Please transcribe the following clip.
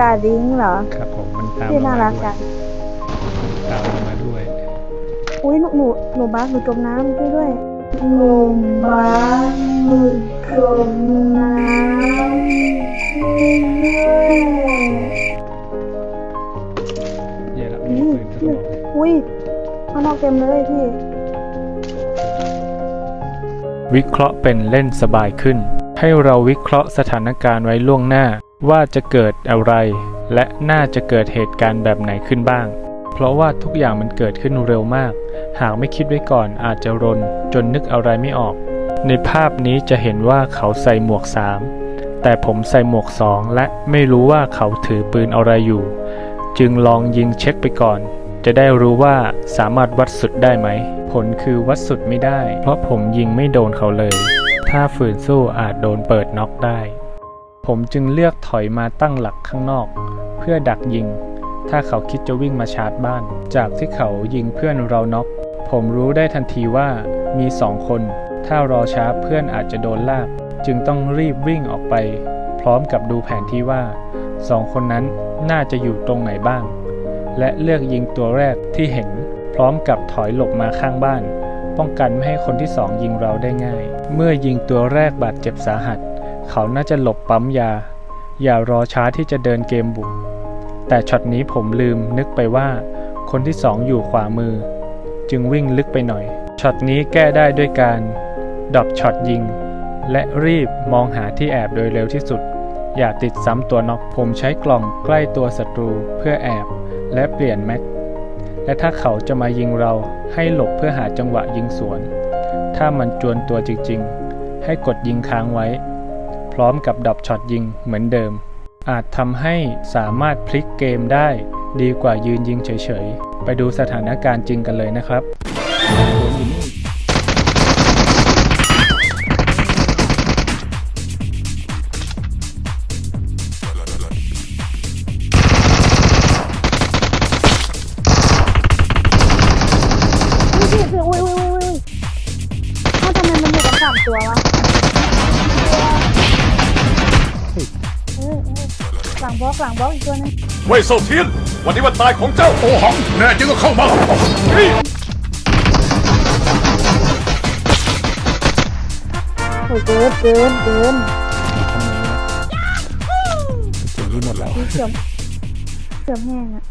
ดาดิ้งเหรอ ครับผมมันตามที่เราน่ามารักด้วยจังตามเรามาด้วยอุ้ยหนูหนูหนูบ้าสหนูจมน้ำช่วยด้วยหนูบ้าสหนูจมน้ำช่วยด้วยเย่ละมีปืนกระบอกอุ้ยข้างนอกเต็มเลยพี่ วิเคราะห์เป็นเล่นสบายขึ้น ให้เราวิเคราะห์สถานการณ์ไว้ล่วงหน้า ว่าจะเกิดอะไร และน่าจะเกิดเหตุการณ์แบบไหนขึ้นบ้าง เพราะว่าทุกอย่างมันเกิดขึ้นเร็วมาก หากไม่คิดไว้ก่อนอาจจะรนจนนึกอะไรไม่ออก ในภาพนี้จะเห็นว่าเขาใส่หมวกสามแต่ผมใส่หมวกสองและไม่รู้ว่าเขาถือปืนอะไรอยู่ จึงลองยิงเช็คไปก่อน จะได้รู้ว่าสามารถวัดสุดได้ไหม ผลคือวัดสุดไม่ได้ เพราะผมยิงไม่โดนเขาเลย ถ้าฝืนสู้อาจโดนเปิดน็อกได้ ผมจึงเลือกถอยมาตั้งหลักข้างนอก เพื่อดักยิง ถ้าเขาคิดจะวิ่งมาชาร์จบ้าน จากที่เขายิงเพื่อนเราน็อกผมรู้ได้ทันทีว่ามีสองคน ถ้ารอช้าเพื่อนอาจจะโดนลาก จึงต้องรีบวิ่งออกไป พร้อมกับดูแผนที่ว่าสองคนนั้นน่าจะอยู่ตรงไหนบ้าง และเลือกยิงตัวแรกที่เห็น พร้อมกับถอยหลบมาข้างบ้าน ป้องกันไม่ให้คนที่สองยิงเราได้ง่าย เมื่อยิงตัวแรกบาดเจ็บสาหัส เขาน่าจะหลบปั๊มยา อย่ารอช้าที่จะเดินเกมบุก แต่ช็อตนี้ผมลืมนึกไปว่า คนที่สองอยู่ขวามือ จึงวิ่งลึกไปหน่อย ช็อตนี้แก้ได้ด้วยการดรอปช็อตยิง และรีบมองหาที่แอบโดยเร็วที่สุด อย่าติดซ้ำตัวน็อกผมใช้กล่องใกล้ตัวศัตรูเพื่อแอบ และเปลี่ยนแม็กและถ้าเขาจะมายิงเราให้หลบเพื่อหาจังหวะยิงสวน ถ้ามันจวนตัวจริงๆ ให้กดยิงค้างไว้ ร้อมกับดับช็อตยิงเหมือนเดิม อาจทำให้สามารถพลิกเกมได้ ดีกว่ายืนยิงเฉยๆ ไปดูสถานการณ์จริงกันเลยนะครับอุ้ยอุ้ยอุ้ยอุ้ยเอ้าทำไมมันอยู่กันสามตัววะ หลังบล็อกหลังบล็อกอีกตัวนึงเว่ยโซเทียน วันนี้วันตายของเจ้าโอหัง แน่จริงก็เข้ามาเฮ้ยโอ้ยเกินเกินเกินทำนี้ถึงที่หมดแล้ว เกือบเกือบแห้งอะ